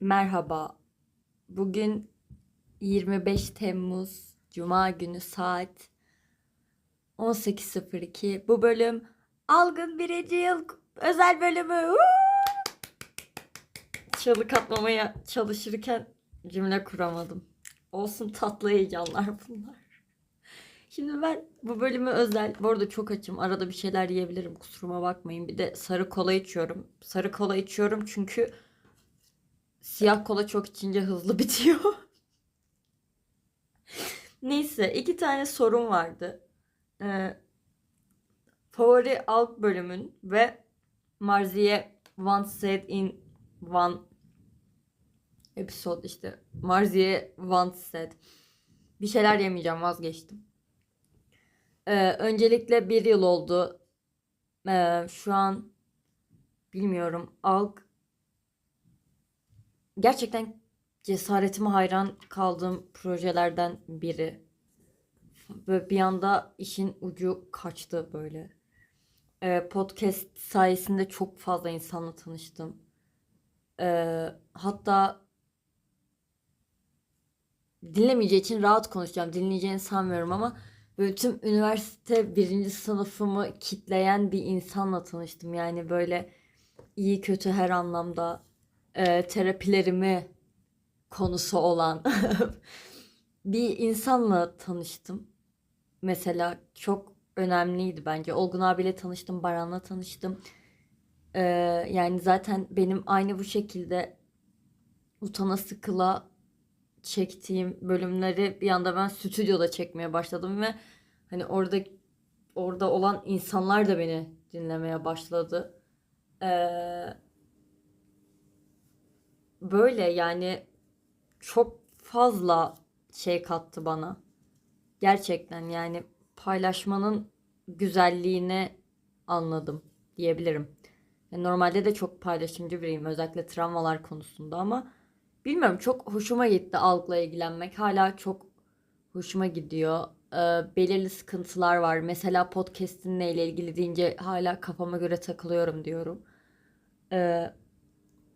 Merhaba. Bugün 25 Temmuz Cuma günü saat 18.02. Bu bölüm Algın birinci yıl özel bölümü. Çığlık atmamaya çalışırken cümle kuramadım. Olsun tatlı heyecanlar bunlar. Şimdi ben bu bölümü özel, bu arada çok açım. Arada bir şeyler yiyebilirim kusuruma bakmayın. Bir de sarı kola içiyorum. Sarı kola içiyorum çünkü Siyah kola çok içince hızlı bitiyor. Neyse iki tane sorum vardı. Ee, favori alt bölümün ve Marziye once said in one episode işte. Marziye once said. Bir şeyler yemeyeceğim vazgeçtim. Ee, öncelikle bir yıl oldu. Ee, şu an bilmiyorum. Alg gerçekten cesaretime hayran kaldığım projelerden biri. Ve bir anda işin ucu kaçtı böyle. Ee, podcast sayesinde çok fazla insanla tanıştım. Ee, hatta dinlemeyeceği için rahat konuşacağım. Dinleyeceğini sanmıyorum ama böyle tüm üniversite birinci sınıfımı kitleyen bir insanla tanıştım. Yani böyle iyi kötü her anlamda e, terapilerimi konusu olan bir insanla tanıştım. Mesela çok önemliydi bence. Olgun abiyle tanıştım, Baran'la tanıştım. Ee, yani zaten benim aynı bu şekilde utana sıkıla çektiğim bölümleri bir anda ben stüdyoda çekmeye başladım ve hani orada orada olan insanlar da beni dinlemeye başladı. Ee, böyle yani çok fazla şey kattı bana. Gerçekten yani paylaşmanın güzelliğini anladım diyebilirim. Yani normalde de çok paylaşımcı biriyim özellikle travmalar konusunda ama bilmiyorum çok hoşuma gitti algıla ilgilenmek. Hala çok hoşuma gidiyor. Ee, belirli sıkıntılar var. Mesela podcast'in neyle ilgili deyince hala kafama göre takılıyorum diyorum. Ee,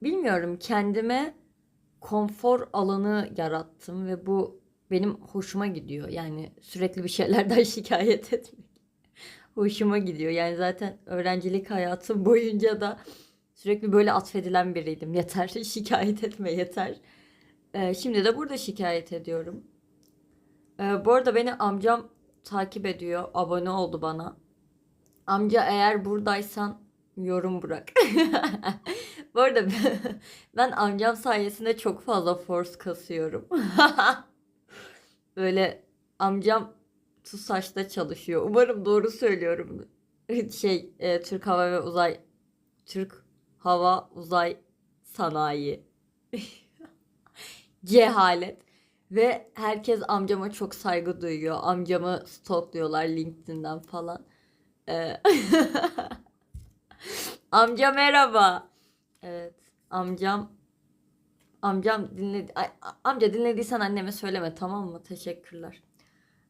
bilmiyorum kendime konfor alanı yarattım ve bu benim hoşuma gidiyor. Yani sürekli bir şeylerden şikayet etmek hoşuma gidiyor. Yani zaten öğrencilik hayatım boyunca da sürekli böyle atfedilen biriydim. Yeter şikayet etme yeter. Ee, şimdi de burada şikayet ediyorum. Ee, bu arada beni amcam takip ediyor. Abone oldu bana. Amca eğer buradaysan yorum bırak. Bu arada ben amcam sayesinde çok fazla force kasıyorum. Böyle amcam TUSAŞ'ta çalışıyor. Umarım doğru söylüyorum. Şey e, Türk Hava ve Uzay Türk Hava Uzay Sanayi. Cehalet. Ve herkes amcama çok saygı duyuyor. Amcamı stalkluyorlar LinkedIn'den falan. Ee, Amca merhaba. Evet. Amcam amcam dinledi Ay, amca dinlediysen anneme söyleme tamam mı? Teşekkürler.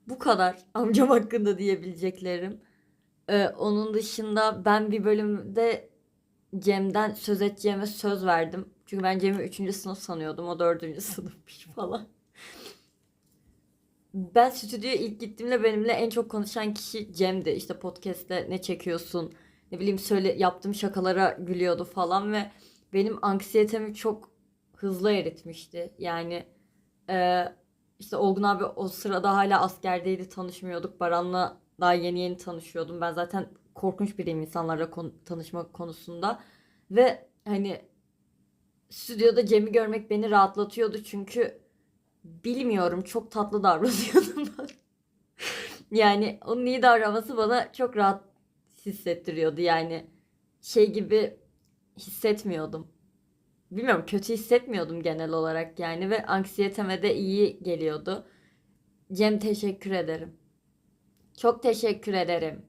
Bu kadar amcam hakkında diyebileceklerim. Ee, onun dışında ben bir bölümde Cem'den söz edeceğime söz verdim. Çünkü ben Cem'i 3. sınıf sanıyordum. O 4. sınıfmış falan. Ben stüdyoya ilk gittiğimde benimle en çok konuşan kişi Cem'di. İşte podcast'te ne çekiyorsun? Ne bileyim söyle yaptığım şakalara gülüyordu falan ve benim anksiyetemi çok hızlı eritmişti. Yani e, işte Olgun abi o sırada hala askerdeydi tanışmıyorduk. Baran'la daha yeni yeni tanışıyordum. Ben zaten korkunç biriyim insanlarla kon- tanışma konusunda. Ve hani stüdyoda Cem'i görmek beni rahatlatıyordu çünkü bilmiyorum çok tatlı davranıyordum ben. yani onun iyi davranması bana çok rahat hissettiriyordu yani şey gibi hissetmiyordum. Bilmiyorum kötü hissetmiyordum genel olarak yani ve anksiyeteme de iyi geliyordu. Cem teşekkür ederim. Çok teşekkür ederim.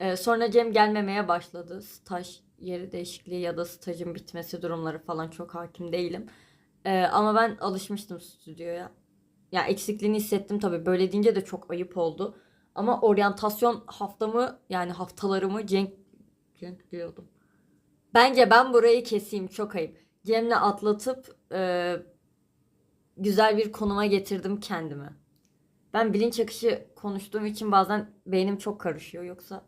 Ee, sonra Cem gelmemeye başladı. Staj yeri değişikliği ya da stajın bitmesi durumları falan çok hakim değilim. Ee, ama ben alışmıştım stüdyoya. Ya eksikliğini hissettim tabii. Böyle deyince de çok ayıp oldu. Ama oryantasyon haftamı yani haftalarımı Cenk Cenk diyordum. Bence ben burayı keseyim çok ayıp. Cem'le atlatıp e, güzel bir konuma getirdim kendimi. Ben bilinç akışı konuştuğum için bazen beynim çok karışıyor. Yoksa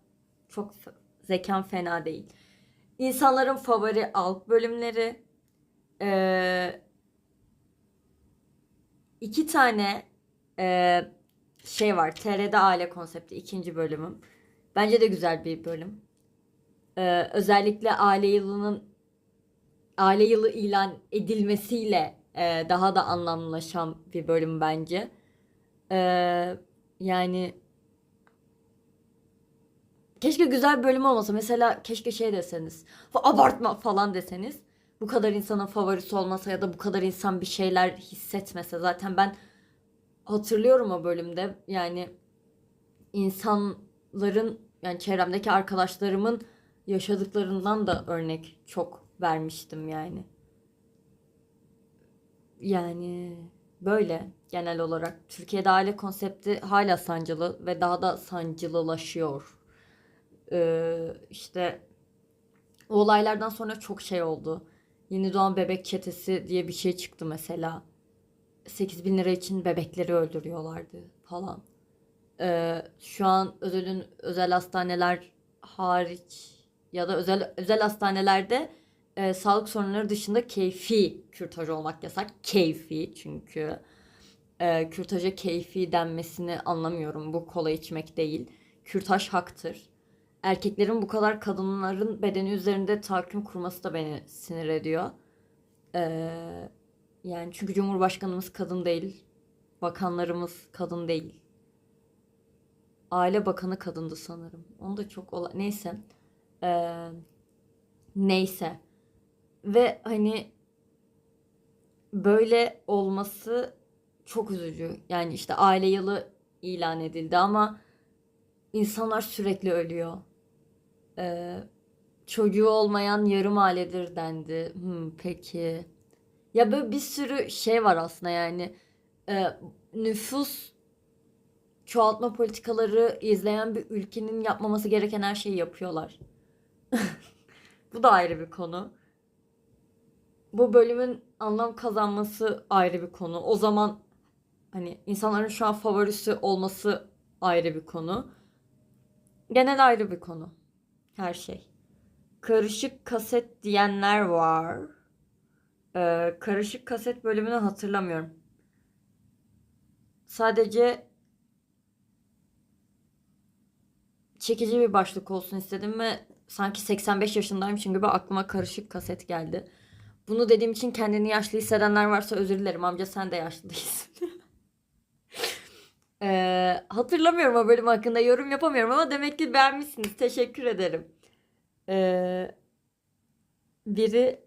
çok zekam fena değil. İnsanların favori alt bölümleri. Ee, iki tane e, şey var. TR'de aile konsepti ikinci bölümüm. Bence de güzel bir bölüm. Ee, özellikle aile yılının aile yılı ilan edilmesiyle e, daha da anlamlılaşan bir bölüm bence. Ee, yani keşke güzel bir bölüm olmasa. Mesela keşke şey deseniz. "Fa- Abartma falan deseniz. Bu kadar insanın favorisi olmasa ya da bu kadar insan bir şeyler hissetmese. Zaten ben hatırlıyorum o bölümde. Yani insanların yani çevremdeki arkadaşlarımın yaşadıklarından da örnek çok vermiştim yani. Yani böyle genel olarak Türkiye'de aile konsepti hala sancılı ve daha da sancılılaşıyor. Ee, işte o olaylardan sonra çok şey oldu. Yeni doğan bebek çetesi diye bir şey çıktı mesela. 8 bin lira için bebekleri öldürüyorlardı falan. Ee, şu an özelin özel hastaneler hariç ya da özel özel hastanelerde e, sağlık sorunları dışında keyfi kürtaj olmak yasak. Keyfi çünkü e, kürtaja keyfi denmesini anlamıyorum. Bu kola içmek değil. Kürtaj haktır. Erkeklerin bu kadar kadınların bedeni üzerinde tahakküm kurması da beni sinir ediyor. Ee, yani çünkü Cumhurbaşkanımız kadın değil. Bakanlarımız kadın değil. Aile Bakanı kadındı sanırım. Onu da çok ola... Neyse. Ee, neyse. Ve hani böyle olması çok üzücü. Yani işte aile yılı ilan edildi ama insanlar sürekli ölüyor. Ee, çocuğu olmayan yarım ailedir dendi. Hmm, peki. Ya böyle bir sürü şey var aslında yani. Ee, nüfus çoğaltma politikaları izleyen bir ülkenin yapmaması gereken her şeyi yapıyorlar. Bu da ayrı bir konu. Bu bölümün anlam kazanması ayrı bir konu. O zaman hani insanların şu an favorisi olması ayrı bir konu. Genel ayrı bir konu. Her şey. Karışık kaset diyenler var. Ee, karışık kaset bölümünü hatırlamıyorum. Sadece çekici bir başlık olsun istedim ve sanki 85 yaşındaymışım gibi aklıma karışık kaset geldi. Bunu dediğim için kendini yaşlı hissedenler varsa özür dilerim. Amca sen de yaşlı. Ee, hatırlamıyorum o bölüm hakkında yorum yapamıyorum ama demek ki beğenmişsiniz. Teşekkür ederim. Ee, biri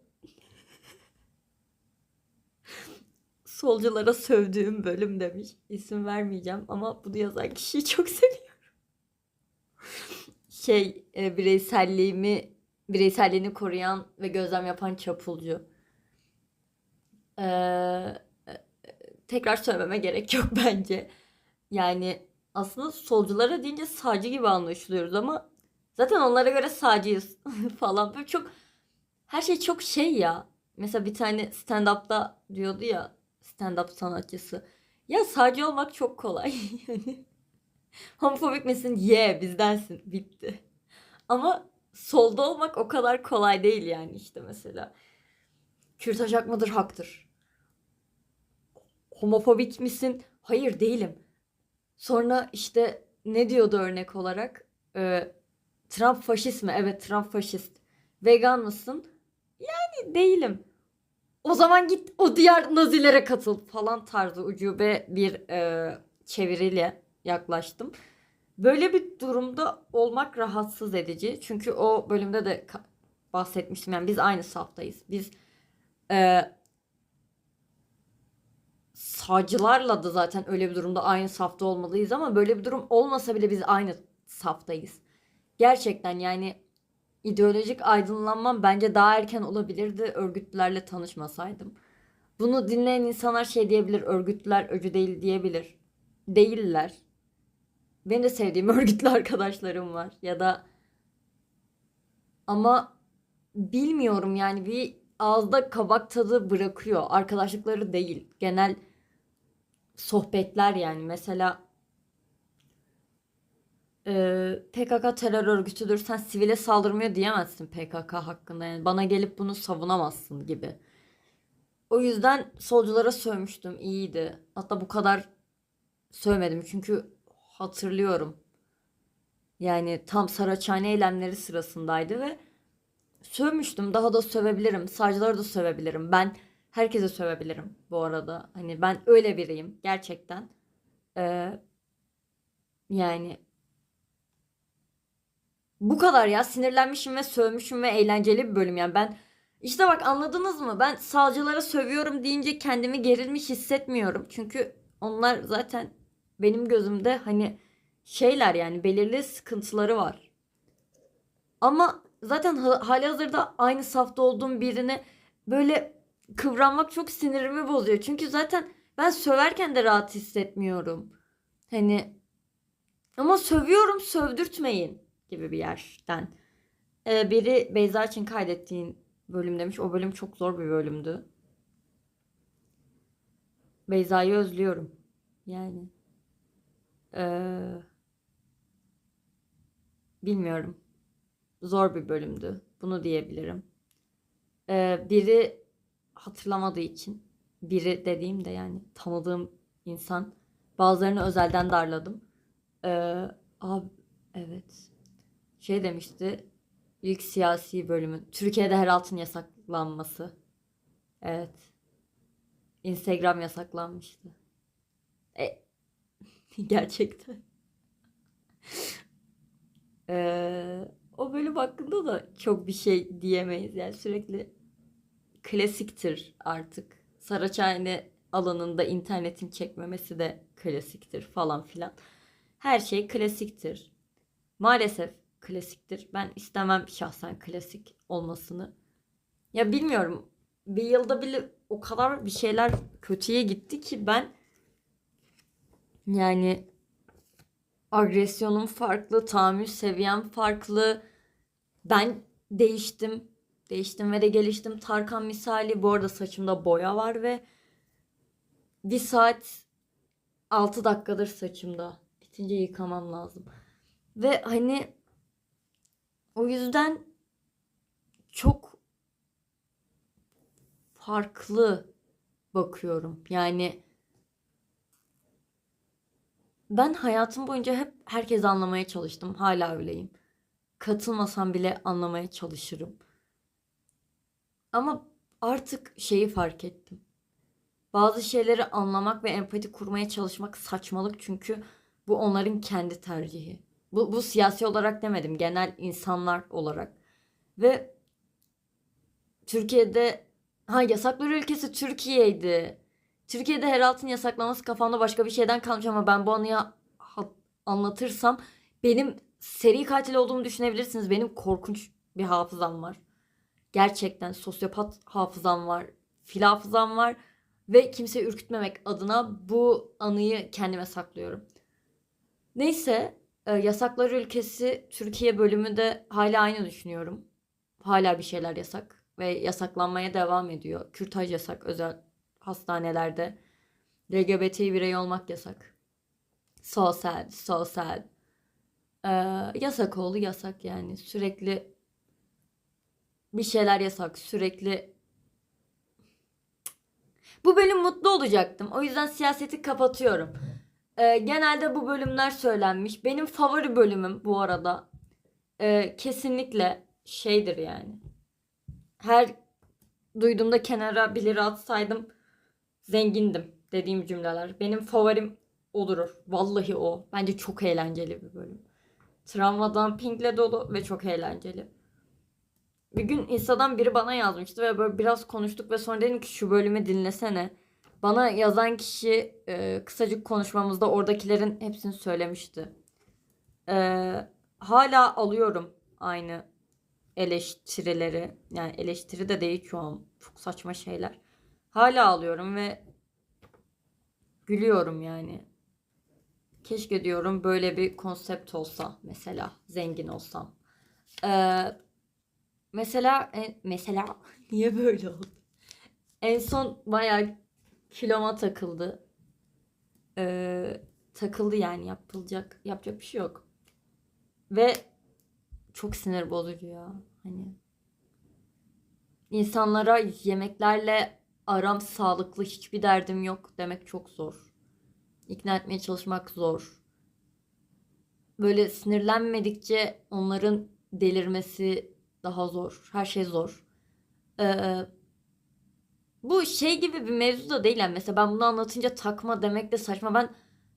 solculara sövdüğüm bölüm demiş. İsim vermeyeceğim ama bunu yazan kişiyi çok seviyorum. Şey e, bireyselliğimi bireyselliğini koruyan ve gözlem yapan çapulcu. Ee, tekrar söylememe gerek yok bence. Yani aslında solculara deyince sağcı gibi anlaşılıyoruz ama zaten onlara göre sağcıyız falan. Böyle çok her şey çok şey ya. Mesela bir tane stand-up'ta diyordu ya stand-up sanatçısı. Ya sağcı olmak çok kolay. Yani homofobik misin? Ye bizdensin. Bitti. Ama solda olmak o kadar kolay değil yani işte mesela. Kürtaj mıdır? Haktır. Homofobik misin? Hayır değilim. Sonra işte ne diyordu örnek olarak? Ee, Trump faşist mi? Evet Trump faşist. Vegan mısın? Yani değilim. O zaman git o diğer nazilere katıl falan tarzı ucube bir e, çeviriyle yaklaştım. Böyle bir durumda olmak rahatsız edici. Çünkü o bölümde de bahsetmiştim. Yani biz aynı saftayız. Biz e, sağcılarla da zaten öyle bir durumda aynı safta olmalıyız ama böyle bir durum olmasa bile biz aynı saftayız. Gerçekten yani ideolojik aydınlanmam bence daha erken olabilirdi örgütlerle tanışmasaydım. Bunu dinleyen insanlar şey diyebilir, örgütler öcü değil diyebilir. Değiller. Benim de sevdiğim örgütlü arkadaşlarım var ya da ama bilmiyorum yani bir ağızda kabak tadı bırakıyor. Arkadaşlıkları değil. Genel sohbetler yani. Mesela e, PKK terör örgütüdür. Sen sivile saldırmıyor diyemezsin PKK hakkında. Yani bana gelip bunu savunamazsın gibi. O yüzden solculara sövmüştüm. İyiydi. Hatta bu kadar sövmedim. Çünkü hatırlıyorum. Yani tam Saraçhane eylemleri sırasındaydı ve sövmüştüm. Daha da sövebilirim. Savcıları da sövebilirim. Ben herkese sövebilirim bu arada. Hani ben öyle biriyim gerçekten. Ee, yani bu kadar ya. Sinirlenmişim ve sövmüşüm ve eğlenceli bir bölüm yani. Ben işte bak anladınız mı? Ben savcılara sövüyorum deyince kendimi gerilmiş hissetmiyorum. Çünkü onlar zaten benim gözümde hani şeyler yani belirli sıkıntıları var. Ama zaten ha- halihazırda aynı safta olduğum birine böyle kıvranmak çok sinirimi bozuyor. Çünkü zaten ben söverken de rahat hissetmiyorum. Hani ama sövüyorum sövdürtmeyin gibi bir yerden. Ee, biri Beyza için kaydettiğin bölüm demiş. O bölüm çok zor bir bölümdü. Beyza'yı özlüyorum. Yani. Ee, bilmiyorum. Zor bir bölümdü. Bunu diyebilirim. Ee, biri hatırlamadığı için biri dediğim de yani tanıdığım insan bazılarını özelden darladım. Ee, abi evet şey demişti ilk siyasi bölümün Türkiye'de her altın yasaklanması. Evet. Instagram yasaklanmıştı. E, gerçekten. Ee, o bölüm hakkında da çok bir şey diyemeyiz. Yani sürekli klasiktir artık. Saraçhane alanında internetin çekmemesi de klasiktir falan filan. Her şey klasiktir. Maalesef klasiktir. Ben istemem şahsen klasik olmasını. Ya bilmiyorum. Bir yılda bile o kadar bir şeyler kötüye gitti ki ben yani agresyonum farklı, tahammül seviyem farklı. Ben değiştim. Değiştim ve de geliştim. Tarkan misali bu arada saçımda boya var ve bir saat 6 dakikadır saçımda. Bitince yıkamam lazım. Ve hani o yüzden çok farklı bakıyorum. Yani ben hayatım boyunca hep herkesi anlamaya çalıştım. Hala öyleyim. Katılmasam bile anlamaya çalışırım. Ama artık şeyi fark ettim. Bazı şeyleri anlamak ve empati kurmaya çalışmak saçmalık çünkü bu onların kendi tercihi. Bu, bu siyasi olarak demedim, genel insanlar olarak. Ve Türkiye'de ha yasaklar ülkesi Türkiye'ydi. Türkiye'de her altın yasaklaması kafamda başka bir şeyden kalmış ama ben bu anıyı anlatırsam benim seri katil olduğumu düşünebilirsiniz. Benim korkunç bir hafızam var. Gerçekten sosyopat hafızam var. Fil hafızam var. Ve kimseyi ürkütmemek adına bu anıyı kendime saklıyorum. Neyse e, Yasaklar Ülkesi Türkiye bölümü de hala aynı düşünüyorum. Hala bir şeyler yasak ve yasaklanmaya devam ediyor. Kürtaj yasak özel hastanelerde. LGBT birey olmak yasak. So sad, so sad. Ee, yasak oldu yasak yani. Sürekli bir şeyler yasak. Sürekli bu bölüm mutlu olacaktım. O yüzden siyaseti kapatıyorum. Ee, genelde bu bölümler söylenmiş. Benim favori bölümüm bu arada. Ee, kesinlikle şeydir yani. Her duyduğumda kenara 1 lira atsaydım zengindim dediğim cümleler. Benim favorim olur. Vallahi o. Bence çok eğlenceli bir bölüm. Travmadan pinkle dolu ve çok eğlenceli. Bir gün Insta'dan biri bana yazmıştı ve böyle biraz konuştuk ve sonra dedim ki şu bölümü dinlesene. Bana yazan kişi e, kısacık konuşmamızda oradakilerin hepsini söylemişti. E, hala alıyorum aynı eleştirileri. Yani eleştiri de değil şu an. Çok saçma şeyler. Hala alıyorum ve gülüyorum yani. Keşke diyorum böyle bir konsept olsa mesela zengin olsam. Ee, mesela e, mesela Niye böyle oldu? En son bayağı kiloma takıldı. Ee, takıldı yani yapılacak yapacak bir şey yok. Ve çok sinir bozucu ya. Hani insanlara yemeklerle aram sağlıklı hiçbir derdim yok demek çok zor. İkna etmeye çalışmak zor. Böyle sinirlenmedikçe onların delirmesi daha zor. Her şey zor. Ee, bu şey gibi bir mevzu da değil. Yani mesela ben bunu anlatınca takma demek de saçma. Ben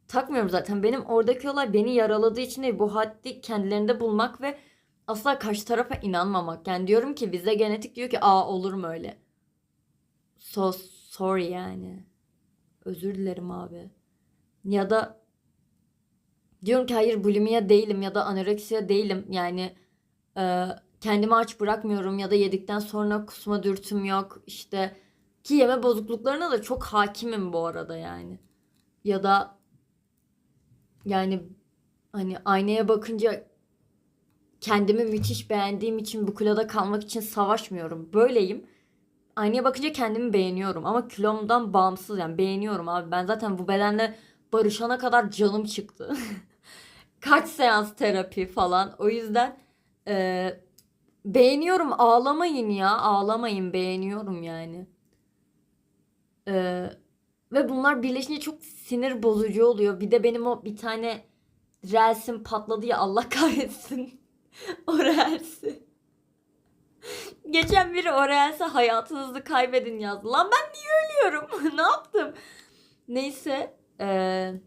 takmıyorum zaten. Benim oradaki olay beni yaraladığı için değil. Bu haddi kendilerinde bulmak ve asla karşı tarafa inanmamak. Yani diyorum ki bize genetik diyor ki aa olur mu öyle? So sorry yani. Özür dilerim abi. Ya da diyorum ki hayır bulimiye değilim ya da anoreksiya değilim. Yani e, kendimi aç bırakmıyorum ya da yedikten sonra kusma dürtüm yok. İşte ki yeme bozukluklarına da çok hakimim bu arada yani. Ya da yani hani aynaya bakınca kendimi müthiş beğendiğim için bu kiloda kalmak için savaşmıyorum. Böyleyim. Aynaya bakınca kendimi beğeniyorum ama kilomdan bağımsız yani beğeniyorum abi. Ben zaten bu bedenle barışana kadar canım çıktı. Kaç seans terapi falan. O yüzden e, beğeniyorum. Ağlamayın ya. Ağlamayın. Beğeniyorum yani. E, ve bunlar birleşince çok sinir bozucu oluyor. Bir de benim o bir tane relsim patladı ya Allah kahretsin. o relsi. Geçen biri o reelse hayatınızı kaybedin yazdı. Lan ben niye ölüyorum? ne yaptım? Neyse. eee,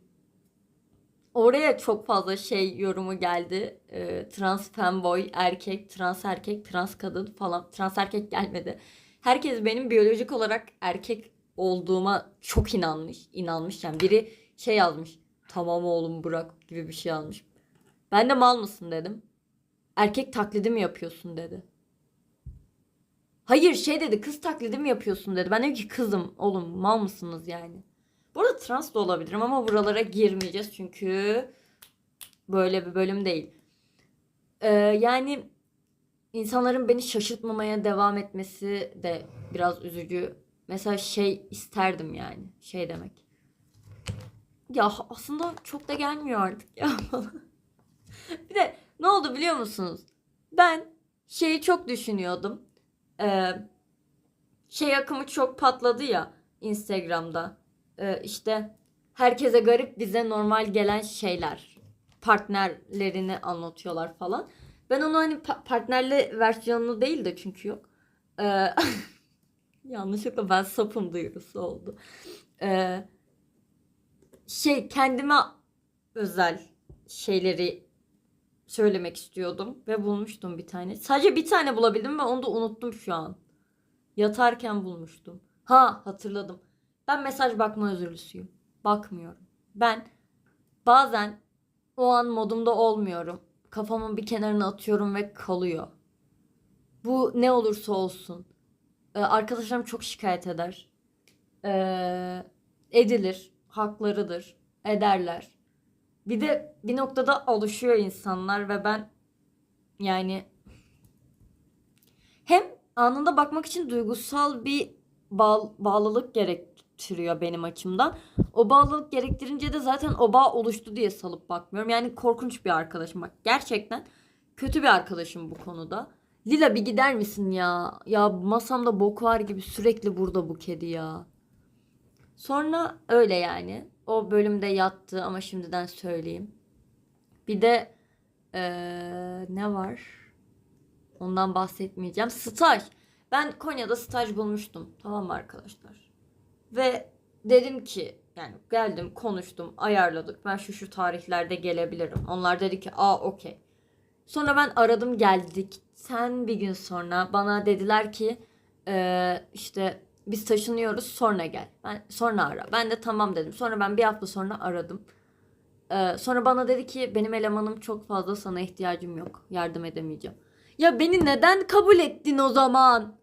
oraya çok fazla şey yorumu geldi. Eee, trans femboy, erkek, trans erkek, trans kadın falan. Trans erkek gelmedi. Herkes benim biyolojik olarak erkek olduğuma çok inanmış. inanmış yani. Biri şey yazmış. Tamam oğlum bırak gibi bir şey yazmış. Ben de mal mısın dedim. Erkek taklidi mi yapıyorsun dedi. Hayır şey dedi kız taklidi mi yapıyorsun dedi. Ben dedim ki kızım oğlum mal mısınız yani. Bu arada trans da olabilirim ama buralara girmeyeceğiz çünkü böyle bir bölüm değil. Ee, yani insanların beni şaşırtmamaya devam etmesi de biraz üzücü. Mesela şey isterdim yani. Şey demek. Ya aslında çok da gelmiyor artık ya. bir de ne oldu biliyor musunuz? Ben şeyi çok düşünüyordum. Ee, şey akımı çok patladı ya Instagram'da. Ee, işte herkese garip bize normal gelen şeyler. Partnerlerini anlatıyorlar falan. Ben onu hani pa- partnerli versiyonunu değil de çünkü yok. Ee, yanlışlıkla ben sapım duyurusu oldu. Ee, şey kendime özel şeyleri söylemek istiyordum ve bulmuştum bir tane. Sadece bir tane bulabildim ve onu da unuttum şu an. Yatarken bulmuştum. Ha hatırladım. Ben mesaj bakma özürlüsüyüm. Bakmıyorum. Ben bazen o an modumda olmuyorum. Kafamın bir kenarına atıyorum ve kalıyor. Bu ne olursa olsun. Ee, arkadaşlarım çok şikayet eder. Ee, edilir. Haklarıdır. Ederler. Bir de bir noktada alışıyor insanlar ve ben yani hem anında bakmak için duygusal bir bağ- bağlılık gerektiriyor benim açımdan. O bağlılık gerektirince de zaten o bağ oluştu diye salıp bakmıyorum. Yani korkunç bir arkadaşım bak. Gerçekten kötü bir arkadaşım bu konuda. Lila bir gider misin ya? Ya masamda bok var gibi sürekli burada bu kedi ya. Sonra öyle yani. O bölümde yattı ama şimdiden söyleyeyim. Bir de eee, ne var? Ondan bahsetmeyeceğim. Staj. Ben Konya'da staj bulmuştum. Tamam mı arkadaşlar? Ve dedim ki yani geldim konuştum ayarladık. Ben şu şu tarihlerde gelebilirim. Onlar dedi ki aa okey. Sonra ben aradım geldik. Sen bir gün sonra bana dediler ki eee, işte biz taşınıyoruz sonra gel. Ben sonra ara. Ben de tamam dedim. Sonra ben bir hafta sonra aradım. Ee, sonra bana dedi ki benim elemanım çok fazla sana ihtiyacım yok. Yardım edemeyeceğim. Ya beni neden kabul ettin o zaman?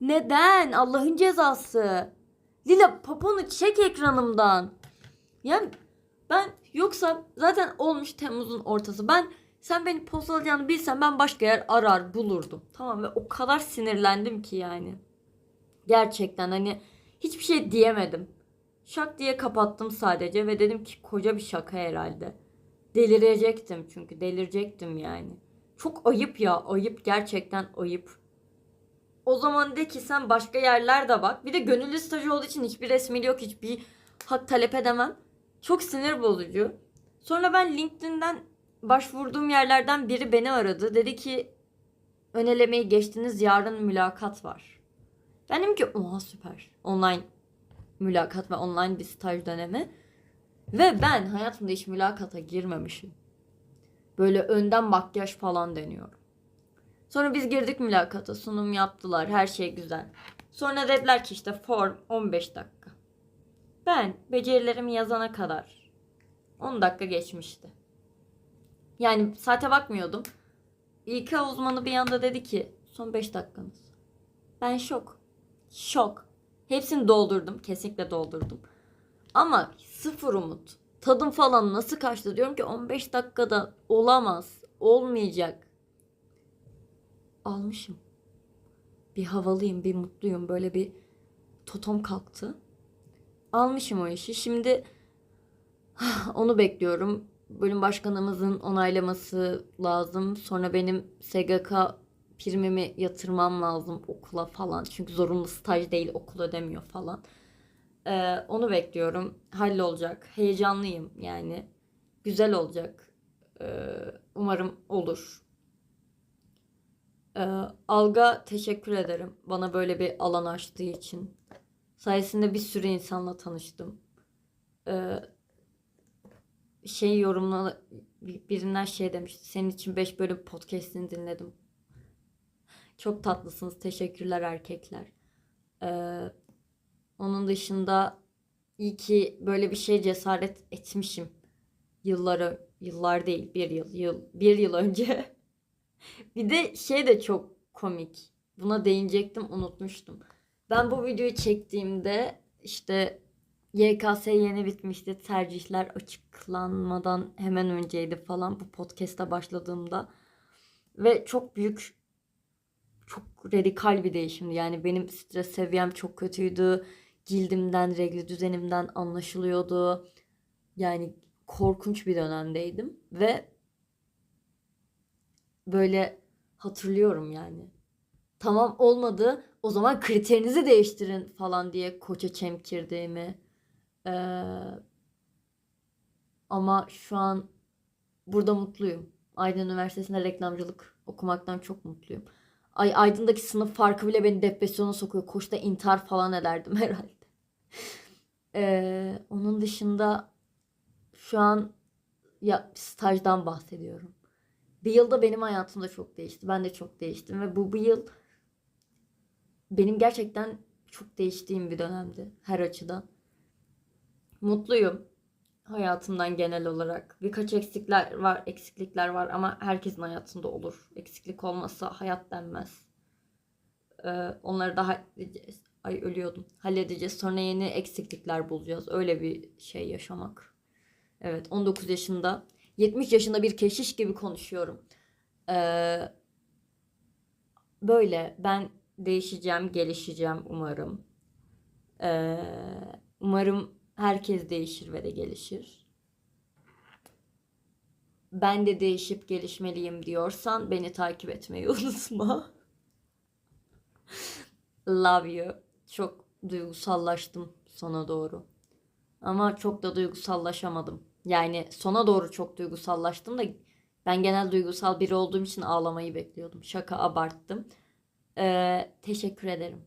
Neden? Allah'ın cezası. Lila poponu çek ekranımdan. Yani ben yoksa zaten olmuş Temmuz'un ortası. Ben sen beni postalayacağını bilsem ben başka yer arar bulurdum. Tamam ve o kadar sinirlendim ki yani. Gerçekten hani hiçbir şey diyemedim. Şak diye kapattım sadece ve dedim ki koca bir şaka herhalde. Delirecektim çünkü delirecektim yani. Çok ayıp ya ayıp gerçekten ayıp. O zaman de ki sen başka yerlerde bak. Bir de gönüllü stajı olduğu için hiçbir resmi yok hiçbir hak talep edemem. Çok sinir bozucu. Sonra ben LinkedIn'den başvurduğum yerlerden biri beni aradı. Dedi ki ön elemeyi geçtiniz yarın mülakat var. Ben dedim ki oha süper. Online mülakat ve online bir staj dönemi. Ve ben hayatımda hiç mülakata girmemişim. Böyle önden makyaj falan deniyorum. Sonra biz girdik mülakata. Sunum yaptılar. Her şey güzel. Sonra dediler ki işte form 15 dakika. Ben becerilerimi yazana kadar 10 dakika geçmişti. Yani saate bakmıyordum. İK uzmanı bir anda dedi ki son 5 dakikanız. Ben şok. Şok. Hepsini doldurdum. Kesinlikle doldurdum. Ama sıfır umut. Tadım falan nasıl kaçtı diyorum ki 15 dakikada olamaz. Olmayacak. Almışım. Bir havalıyım, bir mutluyum. Böyle bir totom kalktı. Almışım o işi. Şimdi onu bekliyorum. Bölüm başkanımızın onaylaması lazım. Sonra benim SGK primimi yatırmam lazım okula falan. Çünkü zorunlu staj değil okul ödemiyor falan. Ee, onu bekliyorum. Hallolacak. Heyecanlıyım yani. Güzel olacak. Ee, umarım olur. Ee, Alga teşekkür ederim. Bana böyle bir alan açtığı için. Sayesinde bir sürü insanla tanıştım. Ee, şey yorumla birinden şey demişti. Senin için 5 bölüm podcast'ini dinledim. Çok tatlısınız. Teşekkürler erkekler. Ee, onun dışında iyi ki böyle bir şey cesaret etmişim. Yılları, yıllar değil bir yıl, yıl bir yıl önce. bir de şey de çok komik. Buna değinecektim unutmuştum. Ben bu videoyu çektiğimde işte YKS yeni bitmişti. Tercihler açıklanmadan hemen önceydi falan bu podcast'a başladığımda. Ve çok büyük çok radikal bir değişimdi. Yani benim stres seviyem çok kötüydü. Cildimden, regl düzenimden anlaşılıyordu. Yani korkunç bir dönemdeydim ve böyle hatırlıyorum yani. Tamam olmadı. O zaman kriterinizi değiştirin falan diye koça çemkirdiğimi. Ee, ama şu an burada mutluyum. Aydın Üniversitesi'nde reklamcılık okumaktan çok mutluyum. Ay Aydın'daki sınıf farkı bile beni depresyona sokuyor. Koçta intihar falan ederdim herhalde. Ee, onun dışında şu an ya stajdan bahsediyorum. Bir yılda benim hayatımda çok değişti. Ben de çok değiştim ve bu bir yıl benim gerçekten çok değiştiğim bir dönemdi her açıdan. Mutluyum hayatımdan genel olarak. Birkaç eksikler var, eksiklikler var ama herkesin hayatında olur. Eksiklik olmasa hayat denmez. Ee, onları da halledeceğiz. Ay ölüyordum. Halledeceğiz. Sonra yeni eksiklikler bulacağız. Öyle bir şey yaşamak. Evet 19 yaşında 70 yaşında bir keşiş gibi konuşuyorum. Ee, böyle ben değişeceğim, gelişeceğim umarım. Ee, umarım herkes değişir ve de gelişir. Ben de değişip gelişmeliyim diyorsan beni takip etmeyi unutma. Love you. Çok duygusallaştım sona doğru. Ama çok da duygusallaşamadım. Yani sona doğru çok duygusallaştım da ben genel duygusal biri olduğum için ağlamayı bekliyordum. Şaka abarttım. Ee, teşekkür ederim.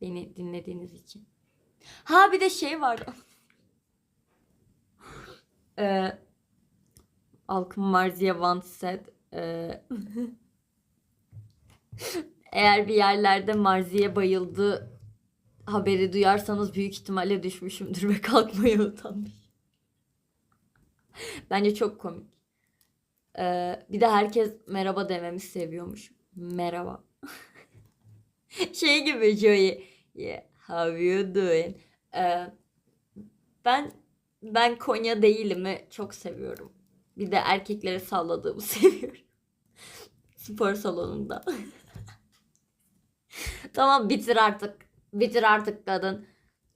Beni dinlediğiniz için. Ha bir de şey vardı. ee, Alkım Marziye once said. Ee, eğer bir yerlerde Marziye bayıldı haberi duyarsanız büyük ihtimalle düşmüşümdür ve kalkmaya utanmış. Bence çok komik. Ee, bir de herkes merhaba dememi seviyormuş. Merhaba. şey gibi Joey. Yeah, how you doing? Ee, ben ben Konya değilimi çok seviyorum. Bir de erkeklere salladığımı seviyorum. Spor salonunda. tamam bitir artık. Bitir artık kadın.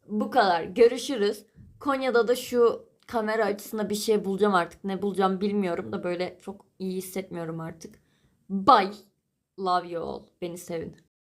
Bu kadar. Görüşürüz. Konya'da da şu kamera açısında bir şey bulacağım artık. Ne bulacağım bilmiyorum da böyle çok iyi hissetmiyorum artık. Bye. Love you all. Beni sevin.